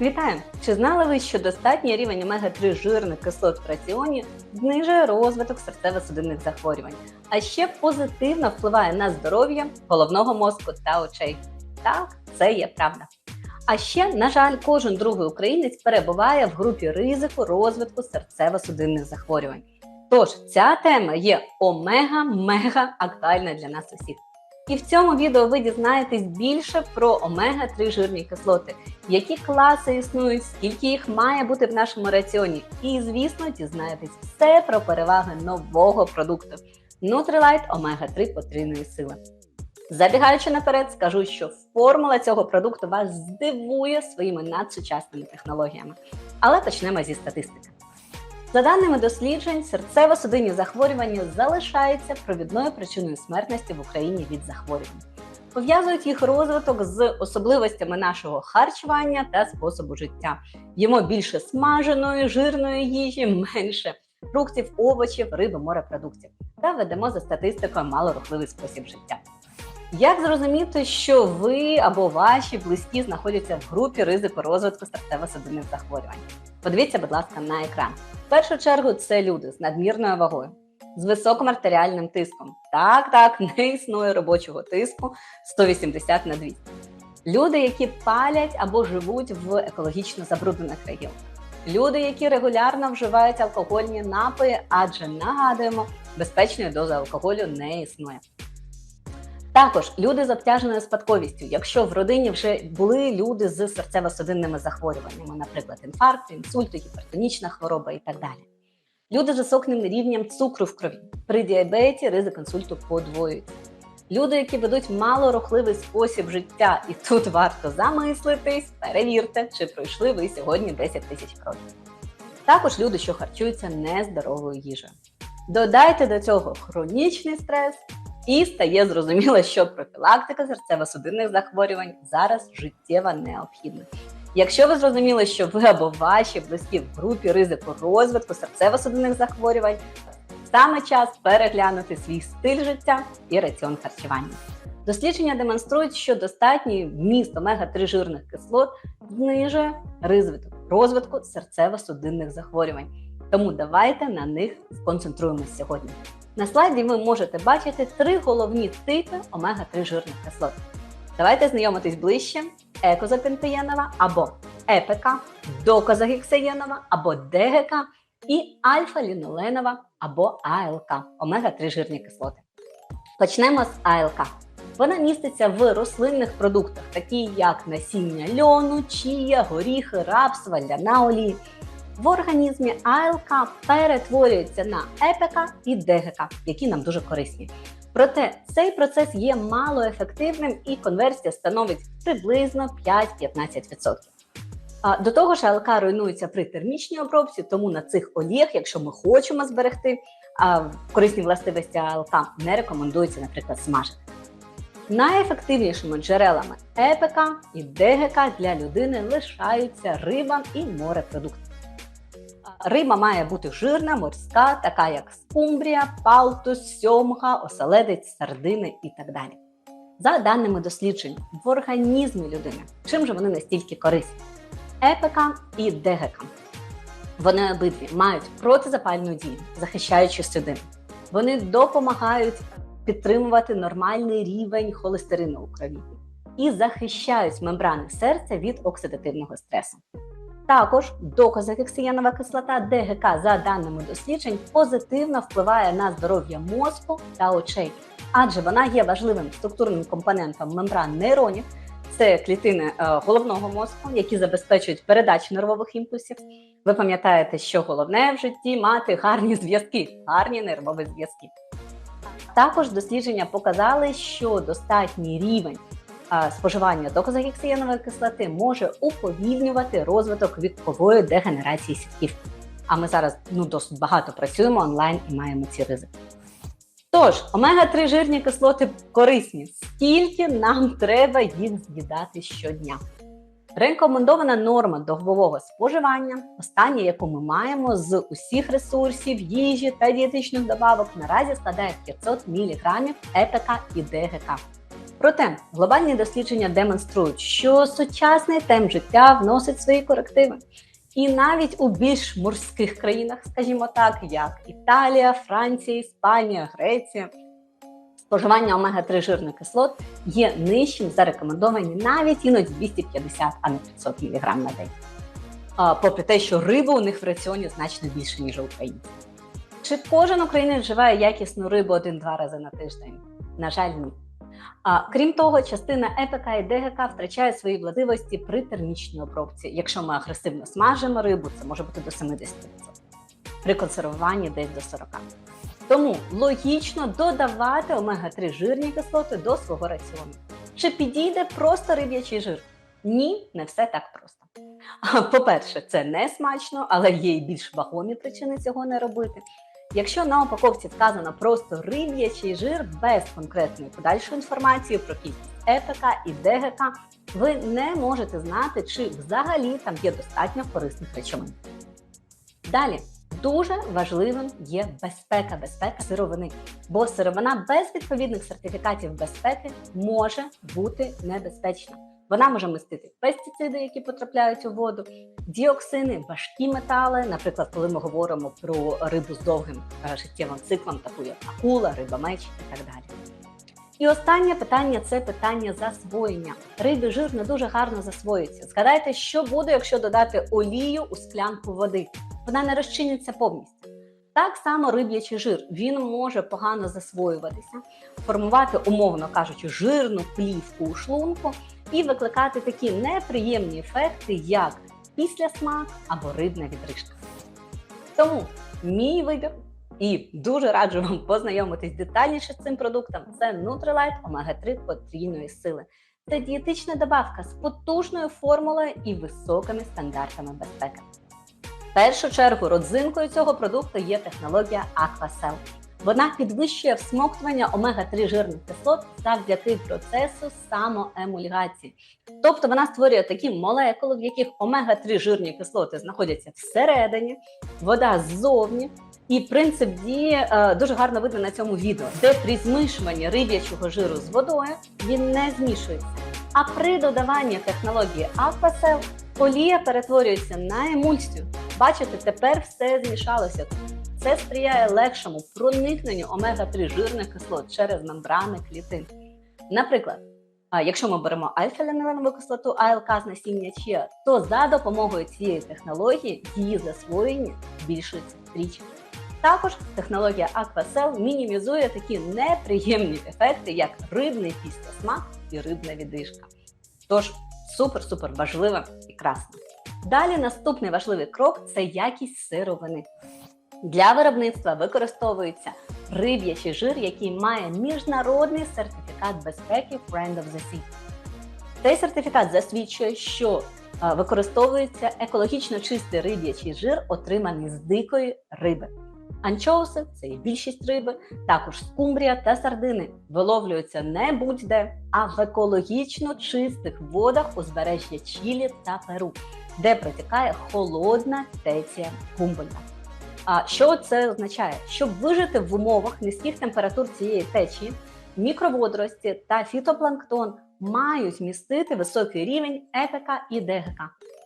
Вітаю! Чи знали ви, що достатній рівень омега-3 жирних кислот в раціоні знижує розвиток серцево-судинних захворювань, а ще позитивно впливає на здоров'я головного мозку та очей? Так, це є правда. А ще, на жаль, кожен другий українець перебуває в групі ризику розвитку серцево-судинних захворювань. Тож ця тема є омега-мега актуальна для нас усіх. І в цьому відео ви дізнаєтесь більше про омега-3 жирні кислоти, які класи існують, скільки їх має бути в нашому раціоні. І, звісно, дізнаєтесь все про переваги нового продукту Nutrilite омега-3 потрійної сили. Забігаючи наперед, скажу, що формула цього продукту вас здивує своїми надсучасними технологіями. Але почнемо зі статистики. За даними досліджень, серцево-судинні захворювання залишаються провідною причиною смертності в Україні від захворювань. Пов'язують їх розвиток з особливостями нашого харчування та способу життя. Їмо більше смаженої, жирної їжі, менше фруктів, овочів, риби, морепродуктів та ведемо за статистикою малорухливий спосіб життя. Як зрозуміти, що ви або ваші близькі знаходяться в групі ризику розвитку серцево-судинних захворювань? Подивіться, будь ласка, на екран. В першу чергу це люди з надмірною вагою, з високим артеріальним тиском. Так, так, не існує робочого тиску 180 на 200. Люди, які палять або живуть в екологічно забруднених регіонах. Люди, які регулярно вживають алкогольні напої, адже нагадуємо, безпечної дози алкоголю не існує. Також люди з обтяженою спадковістю, якщо в родині вже були люди з серцево-судинними захворюваннями, наприклад, інфаркт, інсульти, гіпертонічна хвороба і так далі. Люди з високим рівнем цукру в крові. При діабеті ризик інсульту подвоюється. Люди, які ведуть малорухливий спосіб життя, і тут варто замислитись, перевірте, чи пройшли ви сьогодні 10 тисяч кроків. Також люди, що харчуються нездоровою їжею. Додайте до цього хронічний стрес, і стає зрозуміло, що профілактика серцево-судинних захворювань зараз життєво необхідна. Якщо ви зрозуміли, що ви або ваші близькі в групі ризику розвитку серцево-судинних захворювань, саме час переглянути свій стиль життя і раціон харчування. Дослідження демонструють, що достатній вміст омега-3 жирних кислот знижує ризик розвитку серцево-судинних захворювань. Тому давайте на них сконцентруємось сьогодні. На слайді ви можете бачити три головні типи омега-3 жирних кислот. Давайте знайомитись ближче: екозапентеєнова або ЕПК, докозагексаєнова або ДГК і альфа-ліноленова або АЛК омега-3 жирні кислоти. Почнемо з АЛК. Вона міститься в рослинних продуктах, такі як насіння льону, чія, горіхи, рапс, валяна олії. В організмі АЛК перетворюється на ЕПК і ДГК, які нам дуже корисні. Проте цей процес є малоефективним і конверсія становить приблизно 5-15%. До того ж, АЛК руйнується при термічній обробці, тому на цих оліях, якщо ми хочемо зберегти корисні властивості АЛК, не рекомендується, наприклад, смажити. Найефективнішими джерелами ЕПК і ДГК для людини лишаються риба і морепродукти. Риба має бути жирна, морська, така як скумбрія, палтус, сьомга, оселедець, сардини і так далі. За даними досліджень, в організмі людини, чим же вони настільки корисні? ЕПК і ДГК. Вони обидві мають протизапальну дію, захищаючи судини. Вони допомагають підтримувати нормальний рівень холестерину у крові і захищають мембрани серця від оксидативного стресу. Також докозафіксіянова кислота ДГК, за даними досліджень, позитивно впливає на здоров'я мозку та очей, адже вона є важливим структурним компонентом мембран нейронів. Це клітини е, головного мозку, які забезпечують передачу нервових імпульсів. Ви пам'ятаєте, що головне в житті мати гарні зв'язки, гарні нервові зв'язки. Також дослідження показали, що достатній рівень споживання докозагексієнової кислоти може уповільнювати розвиток вікової дегенерації сітківки. А ми зараз ну, досить багато працюємо онлайн і маємо ці ризики. Тож, омега-3 жирні кислоти корисні, скільки нам треба їх з'їдати щодня. Рекомендована норма добового споживання, остання, яку ми маємо з усіх ресурсів, їжі та дієтичних добавок, наразі складає 500 мг ЕПК і ДГК. Проте глобальні дослідження демонструють, що сучасний темп життя вносить свої корективи. І навіть у більш морських країнах, скажімо так, як Італія, Франція, Іспанія, Греція, споживання омега-3 жирних кислот є нижчим за рекомендовані навіть іноді 250, а не 500 мг на день. Попри те, що риби у них в раціоні значно більше, ніж у українців. Чи кожен українець вживає якісну рибу один-два рази на тиждень? На жаль, ні. А, крім того, частина ЕПК і ДГК втрачає свої владивості при термічній обробці. Якщо ми агресивно смажимо рибу, це може бути до 70%. При консервуванні десь до 40%. Тому логічно додавати омега-3 жирні кислоти до свого раціону. Чи підійде просто риб'ячий жир? Ні, не все так просто. По-перше, це не смачно, але є й більш вагомі причини цього не робити. Якщо на упаковці вказано просто риб'ячий жир без конкретної подальшої інформації про кількість ЕПК і ДГК, ви не можете знати, чи взагалі там є достатньо корисних речовин. Далі. Дуже важливим є безпека, безпека сировини, бо сировина без відповідних сертифікатів безпеки може бути небезпечна. Вона може містити пестициди, які потрапляють у воду, діоксини, важкі метали, наприклад, коли ми говоримо про рибу з довгим е, життєвим циклом, таку як акула, риба меч і так далі. І останнє питання це питання засвоєння. Риби жир не дуже гарно засвоюється. Згадайте, що буде, якщо додати олію у склянку води. Вона не розчиниться повністю. Так само риб'ячий жир він може погано засвоюватися, формувати, умовно кажучи, жирну плівку у шлунку і викликати такі неприємні ефекти, як післясмак або рибна відрижка. Тому мій вибір і дуже раджу вам познайомитись детальніше з цим продуктом. Це Nutrilite Omega-3 потрійної сили. Це дієтична добавка з потужною формулою і високими стандартами безпеки. В першу чергу родзинкою цього продукту є технологія AquaCell. Вона підвищує всмоктування омега-3 жирних кислот завдяки процесу самоемульгації. Тобто вона створює такі молекули, в яких омега-3 жирні кислоти знаходяться всередині, вода ззовні. І принцип дії е, дуже гарно видно на цьому відео, де при змішуванні риб'ячого жиру з водою він не змішується. А при додаванні технології Aquacell олія перетворюється на емульсію. Бачите, тепер все змішалося. Це сприяє легшому проникненню омега-3 жирних кислот через мембрани клітин. Наприклад, якщо ми беремо альфа-ліноленову кислоту АЛК з насіння чия, то за допомогою цієї технології її засвоєння збільшується втричі. Також технологія Aquacell мінімізує такі неприємні ефекти, як рибний післясмак і рибна відишка. Тож супер-супер важливо і красно. Далі наступний важливий крок це якість сировини. Для виробництва використовується риб'ячий жир, який має міжнародний сертифікат безпеки Friend of the Sea. Цей сертифікат засвідчує, що використовується екологічно чистий риб'ячий жир, отриманий з дикої риби. Анчоуси це і більшість риби, також скумбрія та сардини виловлюються не будь-де, а в екологічно чистих водах узбережжя Чилі та Перу, де протікає холодна теція Гумбольда. А що це означає? Щоб вижити в умовах низьких температур цієї течії, мікроводорості та фітопланктон мають містити високий рівень ЕПК і ДГК.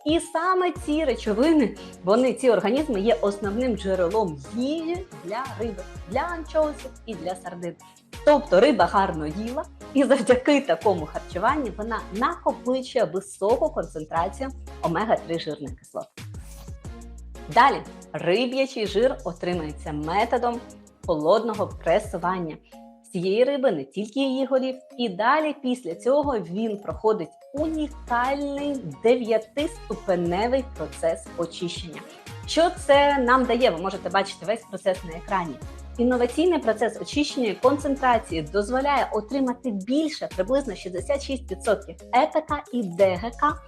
І саме ці речовини, вони ці організми є основним джерелом їжі для риби, для анчоусів і для сардин. Тобто риба гарно їла, і завдяки такому харчуванню вона накопичує високу концентрацію омега-3 жирних кислот. Далі риб'ячий жир отримується методом холодного пресування цієї риби, не тільки її голів. І далі після цього він проходить унікальний дев'ятиступеневий процес очищення. Що це нам дає? Ви можете бачити весь процес на екрані. Інноваційний процес очищення і концентрації дозволяє отримати більше приблизно 66% ЕПК і ДГК.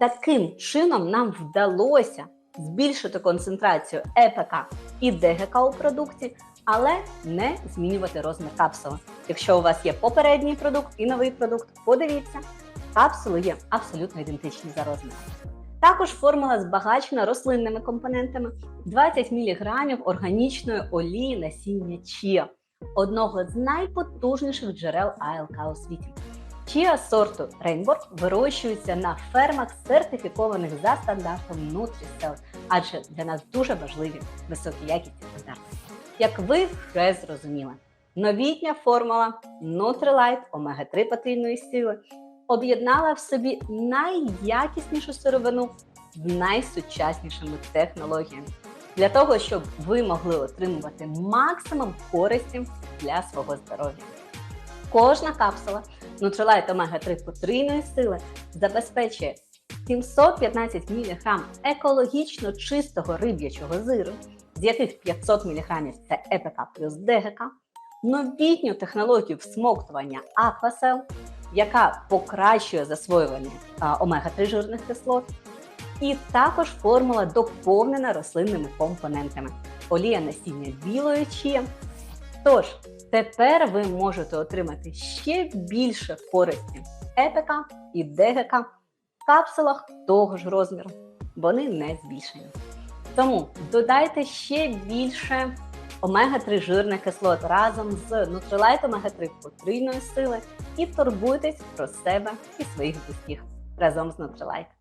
Таким чином нам вдалося збільшити концентрацію ЕПК і ДГК у продукті, але не змінювати розмір капсули. Якщо у вас є попередній продукт і новий продукт, подивіться, капсули є абсолютно ідентичні за розміром. Також формула збагачена рослинними компонентами 20 мг органічної олії насіння чія, одного з найпотужніших джерел АЛК у світі. Чіа сорту Rainbow вирощуються на фермах, сертифікованих за стандартом Nutri-Cell, адже для нас дуже важливі високі якісні стандарти. Як ви вже зрозуміли, новітня формула Nutrilite омега-3 потрійної сили об'єднала в собі найякіснішу сировину з найсучаснішими технологіями для того, щоб ви могли отримувати максимум користі для свого здоров'я. Кожна капсула Nutrilite омега-3 потрійної сили забезпечує 715 мг екологічно чистого риб'ячого зиру, з яких 500 мг це ЕПК плюс ДГК, новітню технологію всмоктування Aquacell, яка покращує засвоювання омега-3 жирних кислот, і також формула доповнена рослинними компонентами. Олія насіння білої чія. Тож, тепер ви можете отримати ще більше користі ЕПК і ДГК в капсулах того ж розміру. Вони не збільшені. Тому додайте ще більше омега-3 жирних кислот разом з Nutrilite омега-3 потрійної сили і турбуйтесь про себе і своїх близьких разом з Nutrilite.